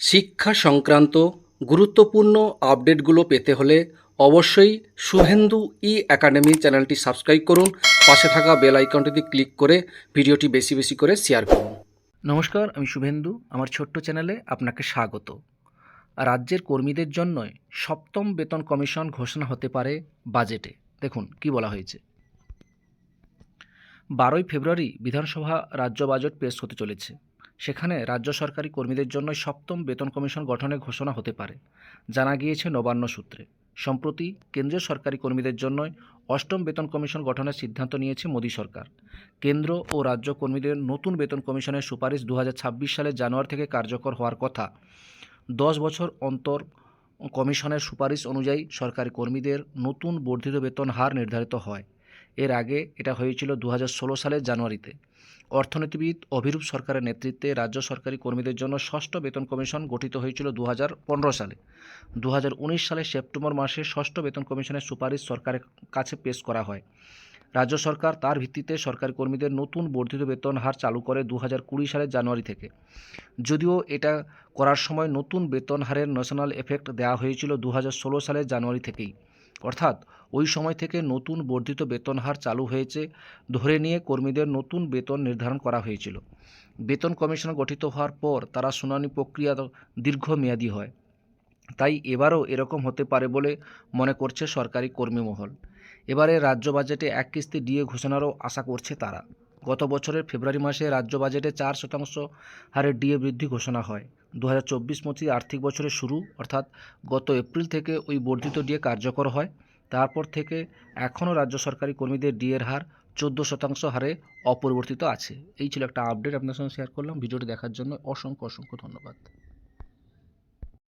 শিক্ষা সংক্রান্ত গুরুত্বপূর্ণ আপডেটগুলো পেতে হলে অবশ্যই শুভেন্দু ই একাডেমি চ্যানেলটি সাবস্ক্রাইব করুন। পাশে থাকা বেল আইকনটিতে ক্লিক করে ভিডিওটি বেশি বেশি করে শেয়ার করুন। নমস্কার, আমি শুভেন্দু। আমার ছোট্ট চ্যানেলে আপনাকে স্বাগত। রাজ্যের কর্মীদের জন্যই সপ্তম বেতন কমিশন ঘোষণা হতে পারে বাজেটে। দেখুন, কি বলা হয়েছে। বারোই ফেব্রুয়ারি বিধানসভা রাজ্য বাজেট পেশ হতে চলেছে। সেখানে রাজ্য সরকারি কর্মীদের জন্য সপ্তম বেতন কমিশন গঠনের ঘোষণা হতে পারে, জানা গিয়েছে নবান্ন সূত্রে। সম্প্রতি কেন্দ্রীয় সরকারি কর্মীদের জন্য অষ্টম বেতন কমিশন গঠনের সিদ্ধান্ত নিয়েছে মোদী সরকার। কেন্দ্র ও রাজ্য কর্মীদের নতুন বেতন কমিশনের সুপারিশ দু হাজার ছাব্বিশ সালের জানুয়ারি থেকে কার্যকর হওয়ার কথা। দশ বছর অন্তর কমিশনের সুপারিশ অনুযায়ী সরকারি কর্মীদের নতুন বর্ধিত বেতন হার নির্ধারিত হয়। এর আগে এটা হয়েছিল দু হাজার ষোলো সালের জানুয়ারিতে। অর্থনীতিবিদ অভিরূপ সরকারের নেতৃত্বে রাজ্য সরকারি কর্মীদের জন্য ষষ্ঠ বেতন কমিশন গঠিত হয়েছিল দু হাজার পনেরো সালে। দু সালের সেপ্টেম্বর মাসে ষষ্ঠ বেতন কমিশনের সুপারিশ সরকারের কাছে পেশ করা হয়। রাজ্য সরকার তার ভিত্তিতে সরকারি কর্মীদের নতুন বর্ধিত বেতন হার চালু করে দু হাজার কুড়ি সালের জানুয়ারি থেকে। যদিও এটা করার সময় নতুন বেতন হারের ন্যাশনাল এফেক্ট দেওয়া হয়েছিল দু হাজার ষোলো সালের জানুয়ারি থেকেই। অর্থাৎ ওই সময় থেকে নতুন বর্ধিত বেতন হার চালু হয়েছে, ধরে নিয়ে কর্মীদের নতুন বেতন নির্ধারণ করা হয়েছিল। বেতন কমিশন গঠিত হওয়ার পর তারা শুনানি প্রক্রিয়া দীর্ঘমেয়াদী হয়। তাই এবারও এরকম হতে পারে বলে মনে করছে সরকারি কর্মী মহল এবারে রাজ্য বাজেটে এক কিস্তি দিয়ে ঘোষণারও আশা করছে তারা। গত বছরের ফেব্রুয়ারি মাসে রাজ্য বাজেটে চার শতাংশ হারে ডিএ বৃদ্ধি ঘোষণা হয়। দু হাজার চব্বিশ আর্থিক বছরের শুরু, অর্থাৎ গত এপ্রিল থেকে ওই বর্ধিত ডিএ কার্যকর হয়। তারপর থেকে এখনও রাজ্য সরকারি কর্মীদের ডিএর হার চোদ্দ শতাংশ হারে অপরিবর্তিত আছে। এই ছিল একটা আপডেট আপনার সঙ্গে শেয়ার করলাম। ভিডিওটি দেখার জন্য অসংখ্য অসংখ্য ধন্যবাদ।